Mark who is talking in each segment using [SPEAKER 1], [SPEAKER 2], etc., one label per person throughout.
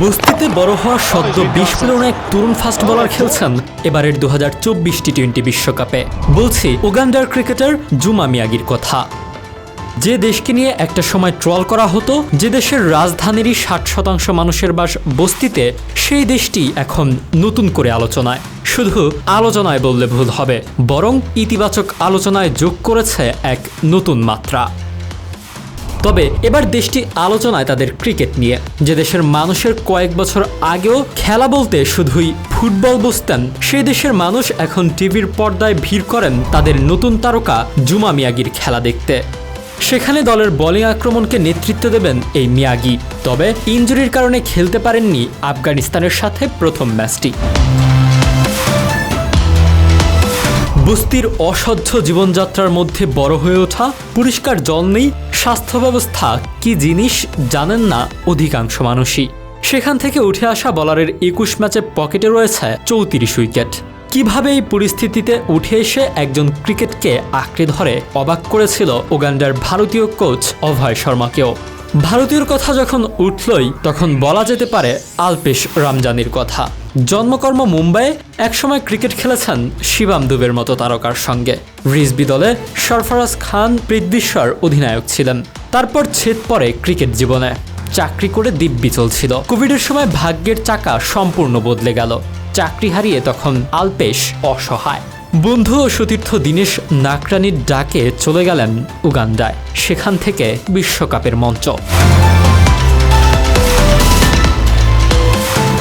[SPEAKER 1] বস্তিতে বড় হওয়া সদ্য বিশ এক তরুণ ফাস্ট বোলার খেলছেন এবারের দু হাজার চব্বিশ টি টোয়েন্টি বিশ্বকাপে। বলছি, উগান্ডার ক্রিকেটার জুমা মিয়াগির কথা। যে দেশকে নিয়ে একটা সময় ট্রল করা হতো, যে দেশের রাজধানীরই ষাট শতাংশ মানুষের বাস বস্তিতে, সেই দেশটি এখন নতুন করে আলোচনায়। শুধু আলোচনায় বললে ভুল হবে, বরং ইতিবাচক আলোচনায় যোগ করেছে এক নতুন মাত্রা। তবে এবার দেশটি আলোচনায় তাদের ক্রিকেট নিয়ে। যে দেশের মানুষের কয়েক বছর আগেও খেলা বলতে শুধুই ফুটবল বুঝতেন সেই দেশের মানুষ এখন টিভির পর্দায় ভিড় করেন তাদের নতুন তারকা জুমা মিয়াগির খেলা দেখতে। সেখানে দলের বোলিং আক্রমণকে নেতৃত্ব দেবেন এই মিয়াগি। তবে ইঞ্জুরির কারণে খেলতে পারেননি আফগানিস্তানের সাথে প্রথম ম্যাচটি। বস্তির অসহ্য জীবনযাত্রার মধ্যে বড় হয়ে ওঠা পরিষ্কার জল নেই স্বাস্থ্য ব্যবস্থা কি জিনিস জানেন না অধিকাংশ মানুষই। সেখান থেকে উঠে আসা বলারের একুশ ম্যাচে পকেটে রয়েছে চৌত্রিশ উইকেট। কীভাবে এই পরিস্থিতিতে উঠে এসে একজন ক্রিকেটকে আঁকড়ে ধরে অবাক করেছিল ওগান্ডার ভারতীয় কোচ অভয় শর্মাকেও। ভারতীয়র কথা যখন উঠলই, তখন বলা যেতে পারে আলপেশ রামজানির কথা। জন্মকর্ম মুম্বাইয়ে একসময় ক্রিকেট খেলেছেন শিবাম দুবের মতো তারকার সঙ্গে। রিজবি দলে সরফরাজ খান পৃথ্বীশ্বর অধিনায়ক ছিলেন। তারপর ছেদ পড়ে ক্রিকেট জীবনে। চাকরি করে দিব্যি চলছিল। কোভিডের সময় ভাগ্যের চাকা সম্পূর্ণ বদলে গেল। চাকরি হারিয়ে তখন আলপেশ অসহায়। বন্ধু ও সতীর্থ দীনেশ নাকরানির ডাকে চলে গেলেন উগান্ডায়, সেখান থেকে বিশ্বকাপের মঞ্চ।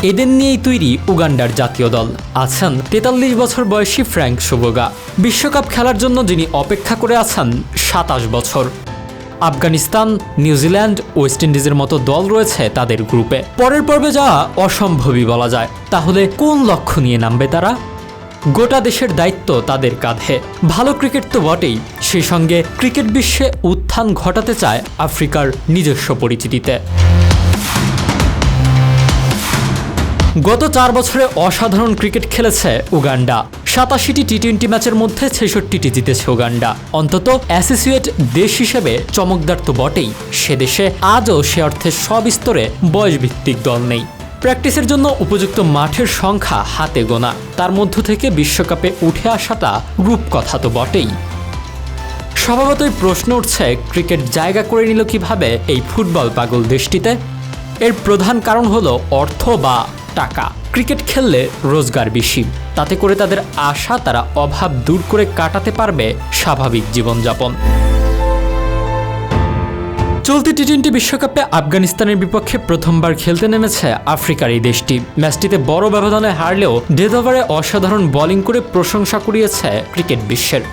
[SPEAKER 1] এদের নিয়েই তৈরি উগান্ডার জাতীয় দল। আছেন তেতাল্লিশ বছর বয়সী ফ্র্যাঙ্ক সুবোগা। বিশ্বকাপ খেলার জন্য যিনি অপেক্ষা করে আছেন, সাতাশ বছর। আফগানিস্তান, নিউজিল্যান্ড, ওয়েস্ট ইন্ডিজের মতো দল রয়েছে তাদের গ্রুপে। পরের পর্বে যাওয়া অসম্ভবই বলা যায়। তাহলে কোন লক্ষ্য নিয়ে নামবে তারা? গোটা দেশের দায়িত্ব তাদের কাঁধে। ভালো ক্রিকেট তো বটেই সেই সঙ্গে ক্রিকেট বিশ্বে উত্থান ঘটাতে চায় আফ্রিকার নিজস্ব পরিচিতিতে। গত চার বছরে অসাধারণ ক্রিকেট খেলেছে উগান্ডা। সাতাশিটি টি টোয়েন্টি ম্যাচের মধ্যে ছেষট্টিটি জিতেছে উগান্ডা। অন্তত অ্যাসোসিয়েট দেশ হিসেবে চমকদার তো বটেই, সে দেশে আজও সে অর্থে সব স্তরে বয়সভিত্তিক দল নেই। প্র্যাকটিসের জন্য উপযুক্ত মাঠের সংখ্যা হাতে গোনা। তার মধ্য থেকে বিশ্বকাপে উঠে আসাটা রূপকথা তো বটেই। স্বভাবতই প্রশ্ন উঠছে, ক্রিকেট জায়গা করে নিল কীভাবে এই ফুটবল পাগল দেশটিতে? এর প্রধান কারণ হলো অর্থ বা টাকা। ক্রিকেট খেললে রোজগার বেশি। তাতে করে তাদের আশা, তারা অভাব দূর করে কাটাতে পারবে স্বাভাবিক জীবনযাপন। চলতি টি টোয়েন্টি বিশ্বকাপে আফগানিস্তানের বিপক্ষে প্রথমবার খেলতে নেমেছে আফ্রিকার এই দেশটি। ম্যাচটিতে বড় ব্যবধানে হারলেও ডেথ ওভারে অসাধারণ বোলিং করে প্রশংসা কুড়িয়েছে ক্রিকেট বিশ্বের।